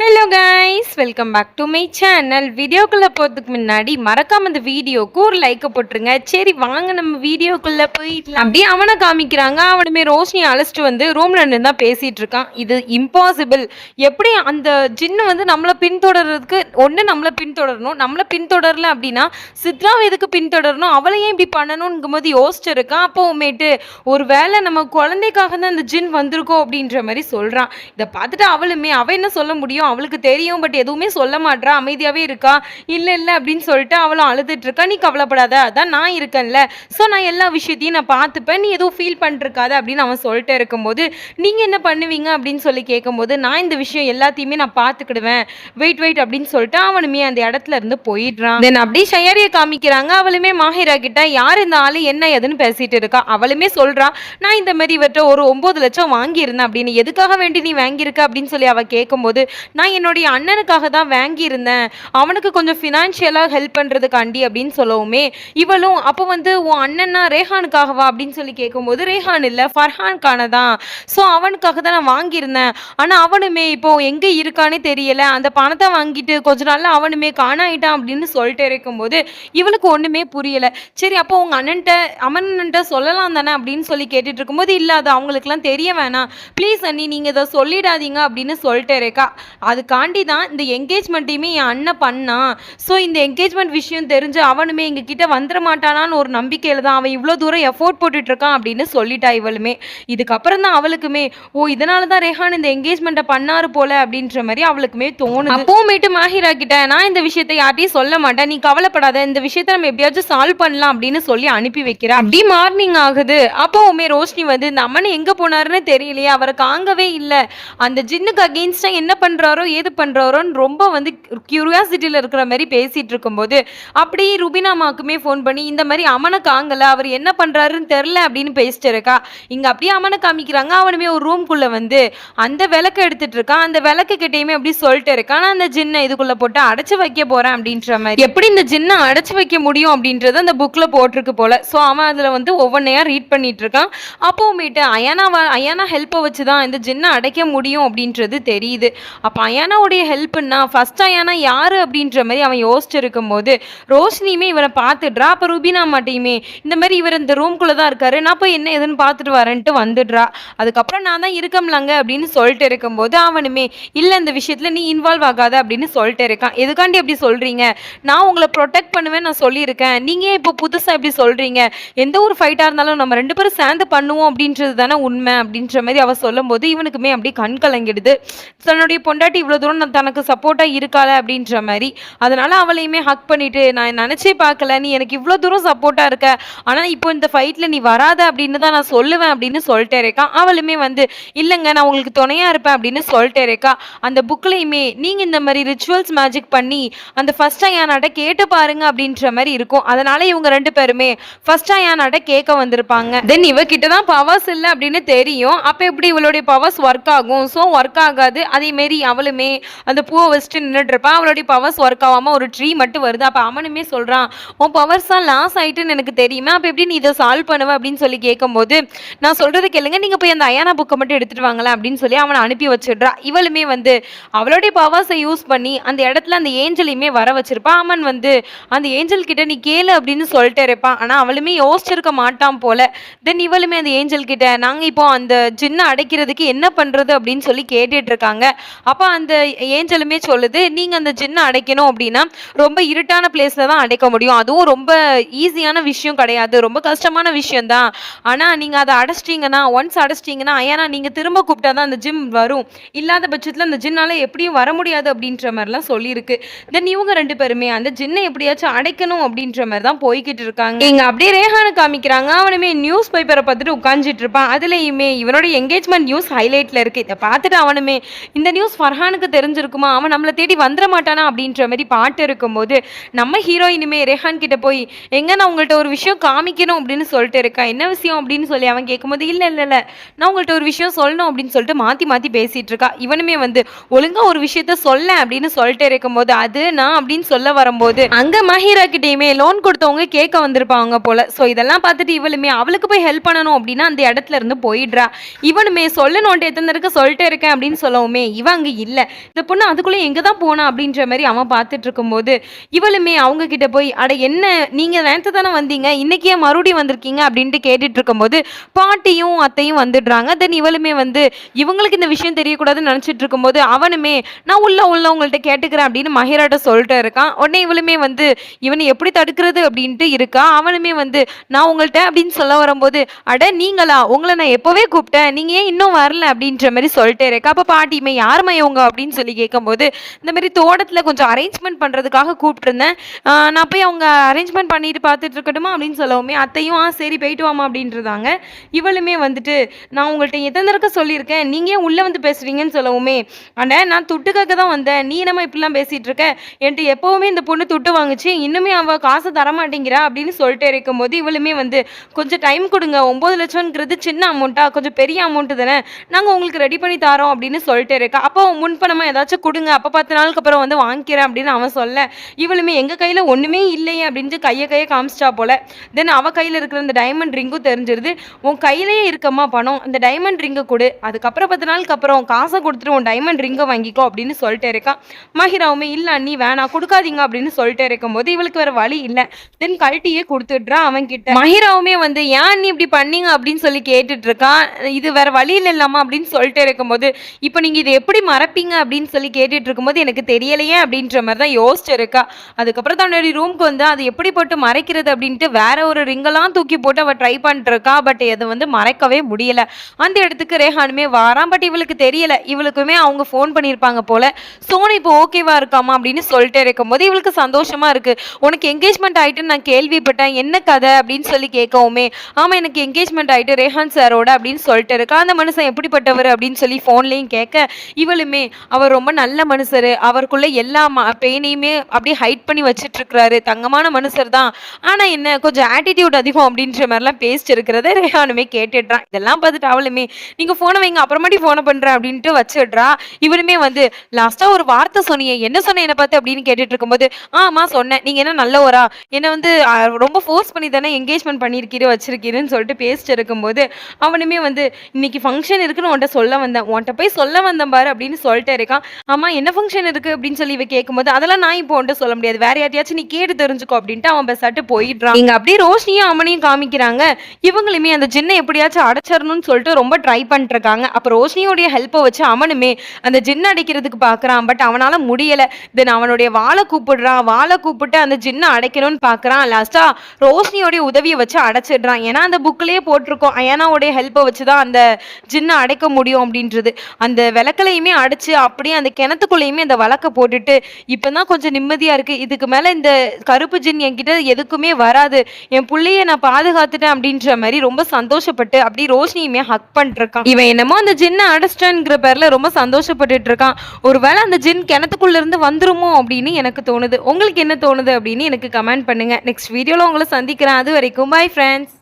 Hello guys welcome back to my channel வீடியோக்குள்ளே போகிறதுக்கு முன்னாடி மறக்காம இந்த வீடியோக்கு ஒரு லைக்கை போட்டுருங்க. சரி வாங்க நம்ம வீடியோக்குள்ளே போயிடலாம். அப்படியே அவனை காமிக்கிறாங்க. அவனுமே ரோஷினி அழைச்சிட்டு வந்து ரூமில் நின்று தான் பேசிகிட்டு இருக்கான். இது இம்பாசிபிள் எப்படி அந்த ஜின்னு வந்து நம்மளை பின்தொடர்றதுக்கு ஒன்று நம்மளை பின்தொடரணும் நம்மளை பின்தொடரல அப்படின்னா சித்ராவை எதுக்கு பின்தொடரணும்? அவளை ஏன் இப்படி பண்ணணுங்கும் போது யோசிச்சிருக்கான். அப்போமேட்டு ஒரு வேளை நம்ம குழந்தைக்காக தான் அந்த ஜின் வந்திருக்கோம் அப்படின்ற மாதிரி சொல்கிறான் இதை பார்த்துட்டு அவளுமே அவள் என்ன சொல்ல முடியும்? அவளுக்கு தெரியும் பட் எதுவுமே சொல்ல மாட்றா அமைதியாகவே இருக்கா? இல்லை இல்லை அப்படின்னு சொல்லிட்டு அவளும் அழுதுட்டு இருக்கா நீ கவலைப்படாத அதான் நான் இருக்கேன்ல. ஸோ நான் எல்லா விஷயத்தையும் நான் பார்த்துப்பேன். நீ எதுவும் ஃபீல் பண்ணிருக்காத அப்படின்னு அவன் சொல்லிட்டு இருக்கும்போது நீங்கள் என்ன பண்ணுவீங்க? அப்படின்னு சொல்லி கேட்கும்போது நான் இந்த விஷயம் எல்லாத்தையுமே நான் பார்த்துக்கிடுவேன். வெயிட் வெயிட் அப்படின்னு சொல்லிட்டு அவனுமே அந்த இடத்துல இருந்து போயிடுறான். தென் அப்படியே ஷயரியை காமிக்கிறாங்க. அவளுமே மாஹிரா கிட்ட யார் இந்த ஆளு? என்ன ஏதுன்னு பேசிட்டு இருக்கா? அவளுமே சொல்றா நான் இந்த மாதிரி இவர்கிட்ட ஒரு ஒன்பது லட்சம் வாங்கியிருந்தேன் அப்படின்னு. எதுக்காக வேண்டி நீ வாங்கியிருக்க? அப்படின்னு சொல்லி அவ கேட்கும்போது நான் என்னுடைய அண்ணனுக்காக தான் வாங்கியிருந்தேன். அவனுக்கு கொஞ்சம் ஃபினான்ஷியலாக ஹெல்ப் பண்ணுறதுக்காண்டி அப்படின்னு சொல்லவுமே இவளும் அப்போ வந்து உன் அண்ணன்னா ரேஹானுக்காகவா அப்படின்னு சொல்லி கேட்கும்போது ரேஹான் இல்லை ஃபர்ஹான்கான தான். ஸோ அவனுக்காக தான் நான் வாங்கியிருந்தேன். ஆனால் அவனுமே இப்போ எங்கே இருக்கானே தெரியல. அந்த பணத்தை வாங்கிட்டு கொஞ்ச நாளில் அவனுமே காணாயிட்டான் அப்படின்னு சொல்லிட்டு இருக்கும்போது இவளுக்கு ஒன்றுமே புரியல. சரி அப்போ உங்கள் அண்ணன்ட்ட அமன்கிட்ட சொல்லலாம் தானே அப்படின்னு சொல்லி கேட்டுட்டு இருக்கும்போது இல்லை அது அவங்களுக்குலாம் தெரிய வேணாம். ப்ளீஸ் அண்ணி நீங்கள் இதை சொல்லிடாதீங்க அப்படின்னு சொல்லிட்டு இருக்கா. அதுக்காண்டி தான் இந்த என்கேஜ்மெண்ட்டையுமே என் அண்ணன் பண்ணான். ஸோ இந்த என்கேஜ்மெண்ட் விஷயம் தெரிஞ்சு அவனுமே எங்ககிட்ட வந்துட மாட்டானான்னு ஒரு நம்பிக்கையில் தான் அவன் இவ்வளோ தூரம் எஃபோர்ட் போட்டுட்டு இருக்கான் அப்படின்னு சொல்லிட்டா இவளுமே. இதுக்கப்புறம் தான் அவளுக்குமே ஓ இதனால தான் ரேஹான் இந்த என்கேஜ்மெண்ட்டை பண்ணாரு போல அப்படின்ற மாதிரி அவளுக்குமே தோணும் அப்போமேட்டு மாஹிரா கிட்ட நான் இந்த விஷயத்தை யார்ட்டையும் சொல்ல மாட்டேன். நீ கவலைப்படாத. இந்த விஷயத்தை நம்ம எப்படியாச்சும் சால்வ் பண்ணலாம் அப்படின்னு சொல்லி அனுப்பி வைக்கிறேன் அப்படி மார்னிங் ஆகுது. அப்போவுமே ரோஷினி வந்து இந்த அம்மன் எங்கே போனாருன்னு தெரியலையே. அவரை காங்கவே இல்லை. அந்த ஜின்னுக்கு அகெயின்ஸ்டாக என்ன பண்ணுறாரோ ஏது பண்ணுறாரோன்னு ரொம்ப வந்து கியூரியாசிட்டியில இருக்கிற மாதிரி பேசிட்டு இருக்கும்போது அப்படியே ருபினாமாக்குமே ஃபோன் பண்ணி இந்த மாதிரி அமனை காங்கல அவர் என்ன பண்றாருன்னு தெரில அப்படின்னு பேசிட்டு இருக்கா. இங்க அப்படியே அமனை காமிக்கிறாங்க. அவனுமே ஒரு ரூம்குள்ளே வந்து அந்த விளக்கு எடுத்துட்டு இருக்கான் அந்த விளக்கு கிட்டேயுமே அப்படி சொல்லிட்டு இருக்கான் ஆனால் அந்த ஜின்னை இதுக்குள்ள போட்டு அடைச்சு வைக்க போறேன் அப்படின்ற மாதிரி. எப்படி இந்த ஜின்னை அடைச்சு வைக்க முடியும் அப்படின்றது அந்த புக்ல போட்டிருக்கு போல. ஸோ அவன் அதுல வந்து ஒவ்வொன்றையா ரீட் பண்ணிட்டு இருக்கான். அப்போமேட்டு அயானா அயானா ஹெல்ப்பை வச்சு தான் இந்த ஜின்னை அடைக்க முடியும் அப்படின்றது தெரியுது. அப்போ அயானாவுடைய ஹெல்ப்னா ஃபஸ்ட் அயானா யாரு அப்படின்ற மாதிரி அவன் யோசிச்சு இருக்கும்போது ரோஷினியுமே இவரை பார்த்துடுறா அப்போ ருபினா மாட்டையுமே. இந்த மாதிரி இவர் இந்த ரூம்குள்ளே தான் இருக்காரு. நான் போய் என்ன ஏதுன்னு பார்த்துட்டு வரேன்ட்டு வந்துடுறா. அதுக்கப்புறம் நான் தான் இருக்கம்லாங்க அப்படின்னு சொல்லிட்டு இருக்கும்போது அவனுமே இல்லை இந்த விஷயத்தில் நீ இன்வால்வ் ஆகாத அப்படின்னு சொல்லிட்டு இருக்கான். எதுக்காண்டி அப்படி சொல்கிறீங்க நான் உங்களை ப்ரொடெக்ட் பண்ணுவேன் நான் சொல்லியிருக்கேன். நீங்கள் இப்போ புதுசாக இப்படி சொல்கிறீங்க எந்த ஒரு ஃபைட்டாக இருந்தாலும் நம்ம ரெண்டு பேரும் சேர்ந்து பண்ணுவோம் அப்படின்றது தானே உண்மை அப்படின்ற மாதிரி அவள் சொல்லும்போது இவனுக்குமே அப்படியே கண் கலங்கிடுது. தன்னுடைய பொண்டாட்டி இவ்வளோ தூரம் நான் தனக்கு சப்போர்ட்டாக இருக்காள அப்படின்ற மாதிரி. அதனால் அவளையுமே ஹக் பண்ணிட்டு நான் நினச்சே பார்க்கல நீ எனக்கு இவ்வளோ தூரம் சப்போர்ட்டாக இருக்க ஆனால் இப்போ இந்த ஃபைட்டில் நீ வராத அப்படின்னு தான் நான் சொல்லுவேன் அப்படின்னு சொல்லிட்டே இருக்கா. அவளுமே வந்து இல்லைங்க நான் உங்களுக்கு துணையாக இருப்பேன் அப்படின்னு சொல்லிட்டே இருக்கா. அந்த புக்லேயுமே நீங்கள் இந்த மாதிரி ரிச்சுவல்ஸ் மேஜிக் பண்ணி அந்த ஃபர்ஸ்ட் ஐயானாட்ட கேட்டு பாருங்க அப்படின்ற மாதிரி இருக்கும். அதனால் இவங்க ரெண்டு பேருமே ஃபர்ஸ்ட் ஐயானாட்ட கேட்க வந்திருப்பாங்க. தென் இவகிட்ட தான் பவர்ஸ் இல்லை அப்படின்னு தெரியும். அப்போ எப்படி இவளுடைய பவர்ஸ் ஒர்க் ஆகும்? ஸோ ஒர்க் ஆகாது. அதேமாரி அவள் அவளுமே அந்த பூவை வச்சுட்டு நின்றுட்டுருப்பா அவளுடைய பவர்ஸ் ஒர்க் ஆகாம ஒரு ட்ரீ மட்டும் வருது. அப்போ அவனுமே சொல்றான் உன் பவர்ஸ் தான் லாஸ் ஆயிட்டுன்னு எனக்கு தெரியுமா. அப்போ எப்படி நீ இதை சால்வ் பண்ணுவ? அப்படின்னு சொல்லி கேட்கும்போது நான் சொல்கிறது கேளுங்க. நீங்க போய் அந்த அயானா புக்கை மட்டும் எடுத்துட்டு வாங்களேன் அப்படின்னு சொல்லி அவனை அனுப்பி வச்சிடுறா. இவளுமே வந்து அவளுடைய பவர்ஸை யூஸ் பண்ணி அந்த இடத்துல அந்த ஏஞ்சலையுமே வர வச்சிருப்பா. அவன் வந்து அந்த ஏஞ்சல் கிட்ட நீ கேளு அப்படின்னு சொல்லிட்டு இருப்பான் ஆனால் அவளுமே யோசிச்சிருக்க மாட்டான் போல. தென் இவளுமே அந்த ஏஞ்சல் கிட்ட நாங்க இப்போ அந்த ஜின்னை அடைக்கிறதுக்கு என்ன பண்ணுறது அப்படின்னு சொல்லி கேட்டுட்டு இருக்காங்க. அப்ப அந்த ஏஞ்சலுமே சொல்லுது நீங்க அந்த ஜின்னை அடைக்கணும் அப்படின்னா ரொம்ப இருட்டான பிளேஸ்ல தான் அடைக்க முடியும். அதுவும் ரொம்ப ஈஸியான விஷயம் கிடையாது. ரொம்ப கஷ்டமான விஷயம் தான். ஆனா நீங்க அதை அடைச்சிட்டீங்கன்னா ஒன்ஸ் அடைச்சிட்டீங்கன்னா ஏன்னா நீங்க திரும்ப கூப்பிட்டா தான் அந்த ஜிம் வரும். இல்லாத பட்சத்துல அந்த ஜின்னால் எப்படியும் வர முடியாது அப்படின்ற மாதிரிலாம் சொல்லியிருக்கு. தென் இவங்க ரெண்டு பேருமே அந்த ஜின்னை எப்படியாச்சும் அடைக்கணும் அப்படின்ற மாதிரி தான் போய்கிட்டு இருக்காங்க. இங்க அப்படியே ரேஹானு காமிக்கிறாங்க. அவனுமே நியூஸ் பேப்பரை பார்த்துட்டு உட்காந்துட்டு இருப்பான். அதுலேயுமே இவனோட என்கேஜ்மெண்ட் நியூஸ் ஹைலைட்ல இருக்கு. இதை பார்த்துட்டு அவனுமே இந்த நியூஸ் ரெஹானுக்கு தெரிஞ்சிருக்குமா? அவன் நம்மளை தேடி வந்துட மாட்டானா அப்படின்ற மாதிரி பாட்டு இருக்கும்போது நம்ம ஹீரோயினுமே ரெஹான் கிட்ட போய் எங்க நான் உங்கள்கிட்ட ஒரு விஷயம் காமிக்கணும்? அப்படின்னு சொல்லிட்டு இருக்கேன். என்ன விஷயம்? அப்படின்னு சொல்லி அவன் கேட்கும்போது இல்லை இல்லை இல்லை. நான் உங்கள்கிட்ட ஒரு விஷயம் சொல்லணும் அப்படின்னு சொல்லிட்டு மாத்தி மாத்தி பேசிட்டு இருக்கா. இவனுமே வந்து ஒழுங்கா ஒரு விஷயத்த சொல்ல அப்படின்னு சொல்லிட்டு இருக்கும்போது அது நான் அப்படின்னு சொல்ல வரும்போது அங்க மஹீரா கிட்டயுமே லோன் கொடுத்தவங்க கேட்க வந்திருப்பாங்க போல. ஸோ இதெல்லாம் பார்த்துட்டு இவளுமே அவளுக்கு போய் ஹெல்ப் பண்ணணும் அப்படின்னா அந்த இடத்துல இருந்து போயிடுறா. இவனுமே சொல்லணும்ட்டு எத்தனை இருக்க சொல்லிட்டு இருக்கேன் அப்படின்னு சொல்லவுமே இவன் அங்க இல்லை. இந்த பொண்ணு அதுக்குள்ளே எங்கே தான் போனா அப்படின்ற மாதிரி அவன் பார்த்துட்டு இருக்கும்போது இவளுமே அவங்க கிட்ட போய் அட என்ன நீங்கள் நேத்து தானே வந்தீங்க இன்னைக்கே மறுபடியும் வந்திருக்கீங்க? அப்படின்ட்டு கேட்டுட்டு இருக்கும்போது பாட்டியும் அத்தையும் வந்துடுறாங்க. தென் இவளுமே வந்து இவங்களுக்கு இந்த விஷயம் தெரியக்கூடாதுன்னு நினச்சிட்டு இருக்கும்போது அவனுமே நான் உள்ள உள்ள உங்கள்கிட்ட கேட்டுக்கிறேன் அப்படின்னு மஹிராட்ட சொல்லிட்டு இருக்கான். உடனே இவளுமே வந்து இவனை எப்படி தடுக்கிறது? அப்படின்ட்டு இருக்கா. அவனுமே வந்து நான் உங்கள்கிட்ட அப்படின்னு சொல்ல வரும்போது அட நீங்களா? உங்களை நான் எப்போவே கூப்பிட்டேன். நீங்க ஏன் இன்னும் வரல? அப்படின்ற மாதிரி சொல்லிட்டே இருக்கா. அப்போ பாட்டியுமே யாரும்மா இவங்க அப்படின்னு சொல்லி கேட்கும்போது இந்த மாதிரி தோட்டத்தில் கொஞ்சம் அரேஞ்ச்மெண்ட் பண்ணுறதுக்காக கூப்பிட்டுருந்தேன். நான் போய் அவங்க அரேஞ்ச்மெண்ட் பண்ணிட்டு பார்த்துட்டு இருக்கட்டுமா அப்படின்னு சொல்லவுமே அத்தையும் ஆ சரி போயிட்டு வாமா அப்படின்றதாங்க. இவளுமே வந்துட்டு நான் உங்கள்கிட்ட எத்தனை இருக்க சொல்லியிருக்கேன் நீங்கள் உள்ளே வந்து பேசுறீங்கன்னு சொல்லவுமே அண்ணே நான் துட்டுக்காக தான் வந்தேன். நீ என்னம்மா இப்படிலாம் பேசிகிட்டு இருக்க? என்கிட்ட எப்போவுமே இந்த பொண்ணு துட்டு வாங்குச்சு. இன்னுமே அவள் காசு தரமாட்டேங்கிறா அப்படின்னு சொல்லிட்டு இருக்கும்போது இவளுமே வந்து கொஞ்சம் டைம் கொடுங்க. ஒம்பது லட்சம்ங்கிறது சின்ன அமௌண்ட்டா கொஞ்சம் பெரிய அமௌண்ட்டு தானே. நாங்கள் உங்களுக்கு ரெடி பண்ணி தரோம் அப்படின்னு சொல்லிட்டு இருக்கா. அப்போ முன்பணமாக ஏதாச்சும் கொடுங்க. அப்போ பத்து நாளுக்கு அப்புறம் வந்து வாங்கிக்கிறேன் அப்படின்னு அவன் சொல்ல. இவளுமே எங்கள் கையில் ஒன்றுமே இல்லையே அப்படின்ட்டு கையை கையை காமிச்சிட்டா போல. தென் அவ கையில் இருக்கிற அந்த டைமண்ட் ரிங்கும் தெரிஞ்சிருது. உன் கையிலேயே இருக்கம்மா பணம். அந்த டைமண்ட் ரிங்கை கொடு. அதுக்கப்புறம் பத்து நாளுக்கு அப்புறம் காசை கொடுத்துட்டு உன் டைமண்ட் ரிங்கை வாங்கிக்கோ அப்படின்னு சொல்லிட்டே இருக்கான் மஹிராவுமே இல்லை அண்ணி வேணாம் கொடுக்காதீங்க அப்படின்னு சொல்லிட்டு இருக்கும்போது இவளுக்கு வேற வழி இல்லை. தென் கழட்டியே கொடுத்துட்றா அவன் கிட்ட மஹிராவுமே வந்து ஏன் நீ இப்படி பண்ணீங்க? அப்படின்னு சொல்லி கேட்டுட்டு இருக்கான் இது வேற வழியில் இல்லாமா அப்படின்னு சொல்லிட்டு இருக்கும்போது இப்போ நீங்க இதை எப்படி மறப்பீங்க? அப்படின்னு சொல்லி கேட்டுட்டு இருக்கும்போது எனக்கு தெரியலையே அப்படின்ற மாதிரி தான் யோசிச்சு இருக்கா அதுக்கப்புறம் தன்னுடைய ரூம்க்கு வந்து அது எப்படி போட்டு மறைக்கிறது அப்படின்ட்டு வேற ஒரு ரிங்கெல்லாம் தூக்கி போட்டு அவ ட்ரை பண்ணிட்டுருக்கா பட் அதை வந்து மறைக்கவே முடியல. அந்த இடத்துக்கு ரேஹானுமே வாராம் பட் இவளுக்கு தெரியல. இவளுக்குமே அவங்க ஃபோன் பண்ணியிருப்பாங்க போல. சோனி இப்போ ஓகேவா இருக்காமா அப்படின்னு சொல்லிட்டு இருக்கும்போது இவளுக்கு சந்தோஷமா இருக்கு. உனக்கு என்கேஜ்மெண்ட் ஆயிட்டுன்னு நான் கேள்விப்பட்டேன். என்ன கதை அப்படின்னு சொல்லி கேட்கவுமே. ஆமா எனக்கு என்கேஜ்மெண்ட் ஆயிட்டு ரேஹான் சாரோட அப்படின்னு சொல்லிட்டு இருக்கா. அந்த மனுஷன் எப்படிப்பட்டவர் அப்படின்னு சொல்லி ஃபோன்லேயும் கேட்க இவளுமே அவர் ரொம்ப நல்ல மனுஷர். அவருக்குள்ள எல்லா பெயினையுமே அப்படியே ஹைட் பண்ணி வச்சிட்டு இருக்கிறாரு தங்கமான மனுஷர் தான். ஆனா என்ன கொஞ்சம் ஆட்டிடியூட் அதிகம் அப்படின்ற மாதிரிலாம் பேசிட்டு இருக்கிறத ரேஹானுமே கேட்டுடுறான். இதெல்லாம் பார்த்துட்டு அவளுமே நீங்க போனை வைங்க அப்புறமாட்டி போனை பண்ற அப்படின்ட்டு வச்சிடுறா. இவனுமே வந்து லாஸ்டா ஒரு வார்த்தை சொன்னீங்க என்ன சொன்ன என்ன பார்த்து? அப்படின்னு கேட்டுட்டு இருக்கும்போது ஆமா சொன்னேன். நீங்க என்ன நல்லவரா? என்ன வந்து ரொம்ப ஃபோர்ஸ் பண்ணி தானே என்கேஜ்மெண்ட் பண்ணியிருக்கீரு வச்சிருக்கீருன்னு சொல்லிட்டு பேசிட்டு இருக்கும்போது அவனுமே வந்து இன்னைக்கு ஃபங்க்ஷன் இருக்குன்னு உன்ட்ட சொல்ல வந்தேன். உன்ட்ட போய் சொல்ல வந்தேன் பாரு அப்படின்னு சொல்லிட்டே இருக்கான். ஆமா என்ன ஃபங்க்ஷன் இருக்கு? அப்படின்னு சொல்லி இவ கேட்கும்போது அதெல்லாம் நான் இப்போ வந்துட்டு சொல்ல முடியாது. வேற யார்ட்டையாச்சும் நீ கேட்டு தெரிஞ்சுக்கோ அப்படின்ட்டு அவன் பெசாட்டு போயிடுறான். இங்க அப்படியே ரோஷினியும் அவனையும் காமிக்கிறாங்க. இவங்களுமே அந்த ஜின்னை எப்படியாச்சும் அடைச்சிடணும்னு சொல்லிட்டு ரொம்ப ட்ரை பண்ணிட்டு இருக்காங்க அப்போ ரோஷினியோடைய ஹெல்ப்பை வச்சு அவனுமே அந்த ஜின்னை அடைக்கிறதுக்கு பாக்குறான். பட் அவனால முடியல. தென் அவனுடைய வாழை கூப்பிடுறான். வாழை கூப்பிட்டு அந்த ஜின்னை அடைக்கணும்னு பாக்குறான். லாஸ்டா ரோஷினியோடைய உதவியை வச்சு அடைச்சிடுறான். ஏன்னா அந்த புக்லயே போட்டிருக்கோம். அயானாவுடைய ஹெல்ப்பை வச்சு தான் அந்த ஜின்னை அடைக்க முடியும் அப்படின்றது. அந்த விளக்கலையுமே அடைச்சு அப்படியே அந்த கிணத்துக்குள்ளேயுமே அந்த வழக்கை போட்டுட்டு இப்போ தான் கொஞ்சம் நிம்மதியாக இருக்குது இதுக்கு மேலே இந்த கருப்பு ஜின் என்கிட்ட எதுக்குமே வராது. என் பிள்ளைய நான் பாதுகாத்துட்டேன் அப்படின்ற மாதிரி ரொம்ப சந்தோஷப்பட்டு அப்படி ரோஷினியுமே ஹக் பண்ணிருக்கான். இவன் என்னமோ அந்த ஜின்னை அடைச்சிட்டான்ங்கிற பேரில் ரொம்ப சந்தோஷப்பட்டுட்டு இருக்கான். ஒருவேளை அந்த ஜின் கிணத்துக்குள்ளேருந்து வந்துருமோ அப்படின்னு எனக்கு தோணுது. உங்களுக்கு என்ன தோணுது அப்படின்னு எனக்கு கமெண்ட் பண்ணுங்க. நெக்ஸ்ட் வீடியோவில் உங்களை சந்திக்கிறேன். அது வரைக்கும் பாய் ஃப்ரெண்ட்ஸ்